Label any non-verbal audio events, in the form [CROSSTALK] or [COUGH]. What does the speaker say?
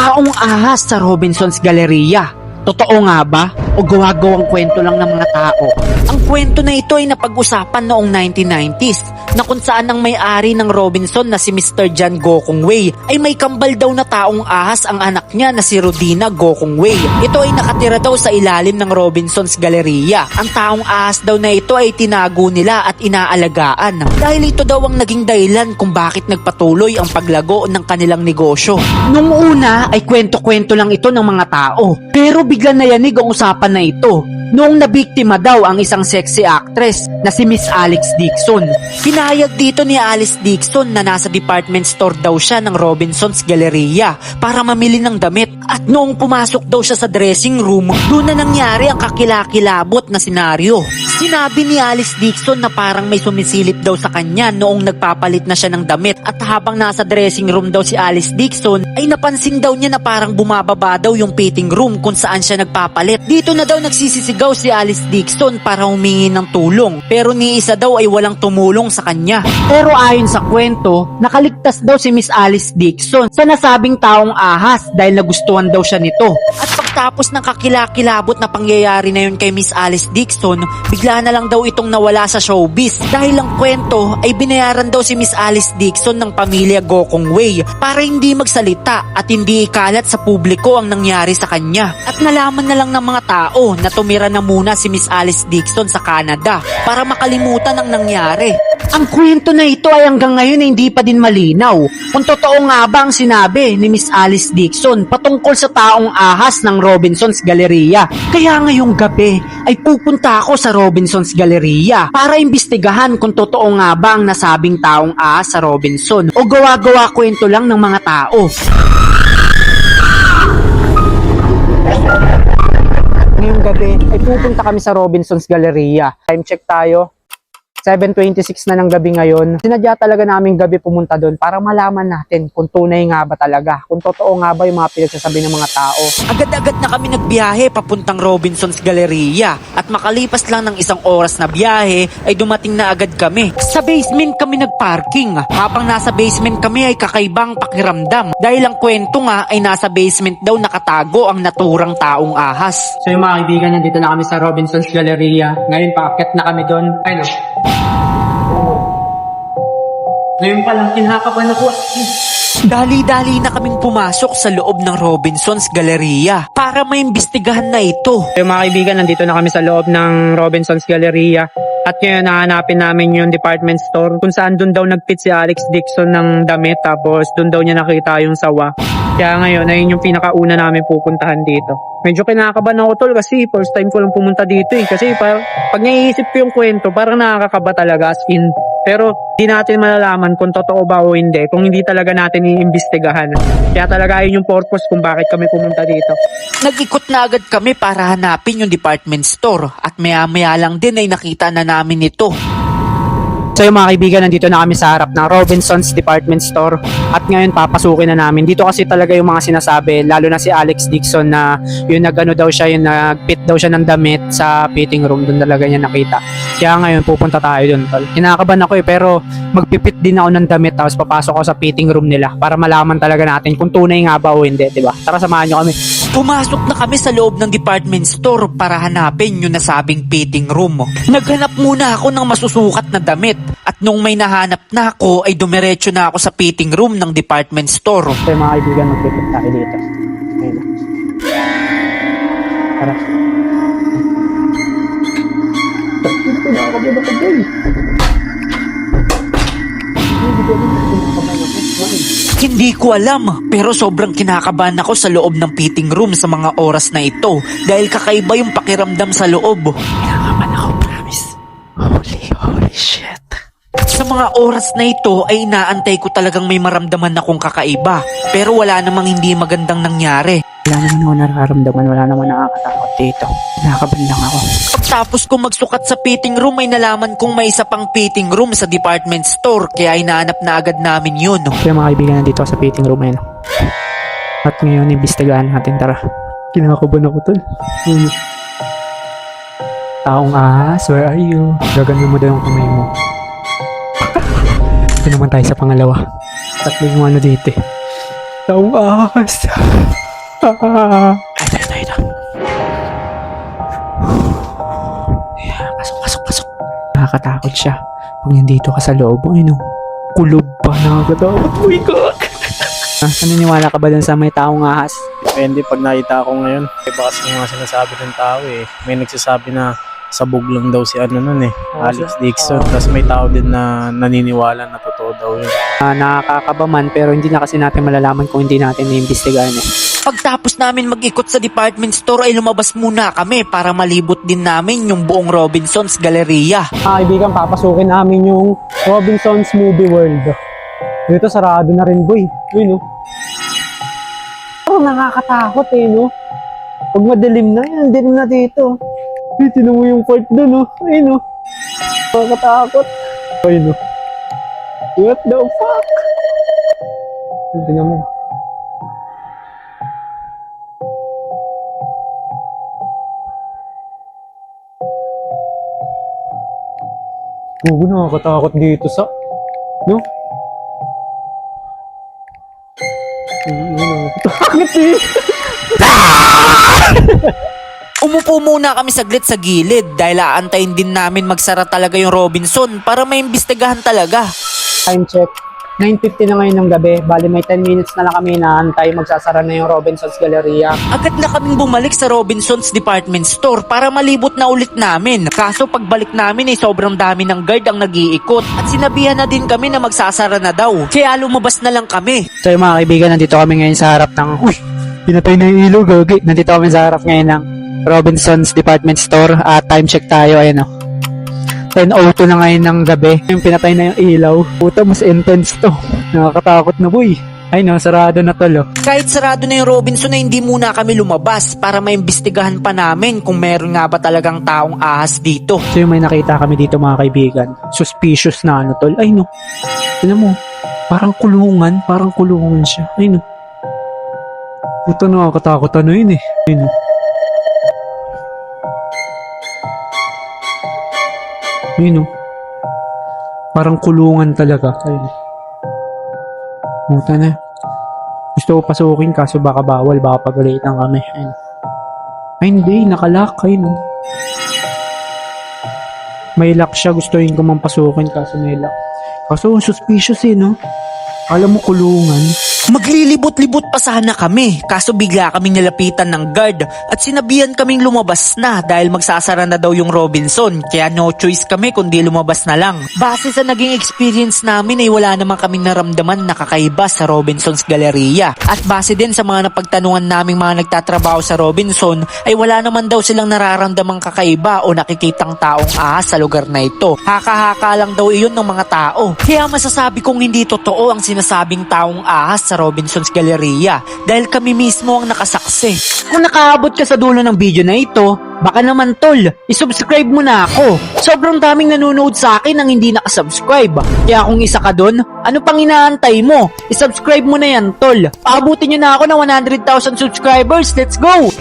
Taong ahas sa Robinson's Galleria. Totoo nga ba? O gawa-gawang kwento lang ng mga tao? Ang kwento na ito ay napag-usapan noong 1990s na kung saan ang may-ari ng Robinson na si Mr. John Gokong Wei ay may kambal daw na taong ahas ang anak niya na si Rodina Gokong Wei. Ito ay nakatira daw sa ilalim ng Robinson's Galleria. Ang taong ahas daw na ito ay tinago nila at inaalagaan dahil ito daw ang naging dahilan kung bakit nagpatuloy ang paglago ng kanilang negosyo. Nung una ay kwento-kwento lang ito ng mga tao pero bigla na yanig ang usapan na ito noong nabiktima daw ang isang sexy actress na si Miss Alex Dixon. Pinayag dito ni Alice Dixon na nasa department store daw siya ng Robinson's Galleria para mamili ng damit at noong pumasok daw siya sa dressing room, doon na nangyari ang kakilakilabot na senaryo. Sinabi ni Alice Dixon na parang may sumisilip daw sa kanya noong nagpapalit na siya ng damit at habang nasa dressing room daw si Alice Dixon ay napansin daw niya na parang bumababa daw yung fitting room kung saan siya nagpapalit. Dito na daw nagsisisigaw si Alice Dixon para humingi ng tulong pero ni isa daw ay walang tumulong sa kanya. Pero ayon sa kwento, nakaligtas daw si Miss Alice Dixon sa nasabing taong ahas dahil nagustuhan daw siya nito. At pagtapos ng kakilakilabot na pangyayari na yun kay Miss Alice Dixon, bigla na lang daw itong nawala sa showbiz dahil ang kwento ay binayaran daw si Miss Alice Dixon ng pamilya Gokong Wei para hindi magsalita at hindi ikalat sa publiko ang nangyari sa kanya. At nalaman na lang ng mga tao na tumira na muna si Miss Alice Dixon sa Canada para makalimutan ang nangyari. Ang kwento na ito ay hanggang ngayon ay hindi pa din malinaw. Kung totoo nga ba ang sinabi ni Miss Alice Dixon patungkol sa taong ahas ng Robinson's Galleria. Kaya ngayong gabi ay pupunta ako sa Robinson's Galleria para imbestigahan kung totoo nga ba ang nasabing taong ahas sa Robinson o gawa-gawa kwento lang ng mga tao. Ngayong gabi ay pupunta kami sa Robinson's Galleria. Time check tayo. 7.26 na ng gabi ngayon. Sinadya talaga namin gabi pumunta doon para malaman natin kung tunay nga ba talaga. Kung totoo nga ba yung mga pinagsasabi ng mga tao. Agad-agad na kami nagbiyahe papuntang Robinson's Galleria. At makalipas lang ng isang oras na biyahe ay dumating na agad kami. Sa basement kami nagparking. Habang nasa basement kami ay kakaibang pakiramdam. Dahil ang kwento nga ay nasa basement daw nakatago ang naturang taong ahas. So yung mga kaibigan, nandito na kami sa Robinson's Galleria. Ngayon, paakyat na kami doon. Ay, no. Ngayon pa lang, kinakapan ako. Dali-dali na kaming pumasok sa loob ng Robinson's Galleria para maimbestigahan na ito. Yung mga kaibigan, nandito na kami sa loob ng Robinson's Galleria. At ngayon, nahanapin namin yung department store kung saan doon daw nagpit si Alex Dixon ng damit tapos doon daw niya nakita yung sawa. Kaya ngayon, ayun yung pinakauna namin pupuntahan dito. Medyo kinakabahan ako tol kasi first time ko lang pumunta dito eh. Kasi par- pag naiisip ko yung kwento, parang nakakaba talaga as in. Pero di natin malalaman kung totoo ba o hindi kung hindi talaga natin iimbestigahan. Kaya talaga yun yung purpose kung bakit kami pumunta dito. Nag-ikot na agad kami para hanapin yung department store at maya-maya lang din ay nakita na namin ito. So yung mga kaibigan, nandito na kami sa harap ng Robinson's Department Store at ngayon papasukin na namin. Dito kasi talaga yung mga sinasabi, lalo na si Alex Dixon na yung nagano daw siya, yung nagpit daw siya ng damit sa fitting room, doon talaga niya nakita. Kaya ngayon pupunta tayo doon. tol. Kinakabahan ako eh, pero magpipit din ako ng damit tapos papasok ako sa fitting room nila para malaman talaga natin kung tunay nga ba o hindi, di ba? Tara samahan nyo kami. Pumasok na kami sa loob ng department store para hanapin yung nasabing fitting room. Naghanap muna ako ng masusukat na damit at nung may nahanap na ako ay dumiretso na ako sa fitting room ng department store. So mga kaibigan, magpipit tayo dito. Ayun. Tara. Hindi ko alam pero sobrang kinakabahan ako sa loob ng fitting room sa mga oras na ito dahil kakaiba yung pakiramdam sa loob. Kinakabahan ako, promise. Holy, holy shit. Sa mga oras na ito ay inaantay ko talagang may maramdaman akong kakaiba pero wala namang hindi magandang nangyari. Wala naman ako nararamdaman, wala naman nakakatakot dito. Nakakaban lang ako. Pagtapos kong magsukat sa fitting room ay nalaman kong may isa pang fitting room sa department store kaya inaanap na agad namin yun. Yung mga kaibigan nandito sa fitting room ayun. At ngayon, imbestigahan natin, tara. Kinakaban ako tol. Taong ahas, where are you? Gagano mo daw yung kamay mo. Ito naman tayo sa pangalawa. Tatlo yung ano dito eh. Taong ahas. Ah. Ito, ito, ito. Yeah, pasok, pasok, pasok. Nakakatakot siya. Pag nandito ka sa loob, ay no. Kulob pa nakakatakot. Oh my God. [LAUGHS] ah, naniniwala ka ba dun sa may taong ahas? Depende pag nakita ako ngayon. Iba kasi yung mga sinasabi ng tao eh. May nagsasabi na sabog lang daw si ano nun eh. Alex. Dixon. Tapos may tao din na naniniwala na totoo daw yun. Ah, nakakakabaman pero hindi na kasi natin malalaman kung hindi natin naimbestigahan eh. Pagtapos namin mag-ikot sa department store ay lumabas muna kami para malibot din namin yung buong Robinsons Galleria. Kaibigan, papasukin namin yung Robinson's Movie World. Dito sarado na rin, boy. Uy, no? Parang nakakatakot eh, no? Pag madilim na, yan, dilim na dito. Tinan mo yung part doon, no? Ay, no? Nakakatakot. Ay, no? What the fuck? Ay, Tinan mo. Gugo, nakakatakot dito sa... No? Ay, [LAUGHS] Nakakatakot eh. Umupo muna kami saglit sa gilid dahil aantayin din namin magsara talaga yung Robinson para maimbestigahan talaga. Time check. 9.50 na ngayon ng gabi. Bali may 10 minutes na lang kami inaantay. Magsasara na yung Robinson's Galleria. Agad na kaming bumalik sa Robinsons Department Store para malibot na ulit namin. Kaso pagbalik namin ay sobrang dami ng guard ang nag-iikot at sinabihan na din kami na magsasara na daw. Kaya lumabas na lang kami. So yung mga kaibigan, nandito kami ngayon sa harap ng... Uy! Pinatay na yung ilaw, gagi. Nandito kami sa harap ngayon ng Robinson's Department Store. At time check tayo, ayan o. 10.02 na ngayon ng gabi. Yung pinatay na yung ilaw. Puta, mas intense to. Nakakatakot na, boy. Ay no, sarado na tolo. Kahit sarado na yung Robinson na hindi muna kami lumabas para maimbestigahan pa namin kung meron nga ba talagang taong ahas dito. So yung may nakita kami dito mga kaibigan, suspicious na ano tol. Ay no, tinan mo, parang kulungan, parang kulungan siya. Ay no. Puta nakakatakot ano yun eh. Ay no. Ay no. Parang kulungan talaga. Ay no. Puta na. Gusto ko pasukin kaso baka bawal, baka pagalitan kami. Ay no. Ay hindi, nakalak. Ay no. May lock siya, gusto rin ko mang pasukin kaso may lock. Kaso suspicious eh, no? Alam mo kulungan. Maglilibot-libot pa sana kami, kaso bigla kaming nilapitan ng guard at sinabihan kaming lumabas na dahil magsasara na daw yung Robinson, kaya no choice kami kundi lumabas na lang. Base sa naging experience namin ay wala naman kaming naramdaman na kakaiba sa Robinson's Galleria. At base din sa mga napagtanungan naming mga nagtatrabaho sa Robinson ay wala naman daw silang nararamdamang kakaiba o nakikitang taong ahas sa lugar na ito. Haka-haka lang daw iyon ng mga tao. Kaya masasabi kong hindi totoo ang sinasabing taong ahas sa Robinson's Galleria dahil kami mismo ang nakasaksi. Kung nakaabot ka sa dulo ng video na ito, baka naman tol, isubscribe mo na ako. Sobrang daming nanonood sa akin ang hindi nakasubscribe. Kaya kung isa ka dun, ano pang inaantay mo? Isubscribe mo na yan tol. Paabutin nyo na ako ng 100,000 subscribers. Let's go!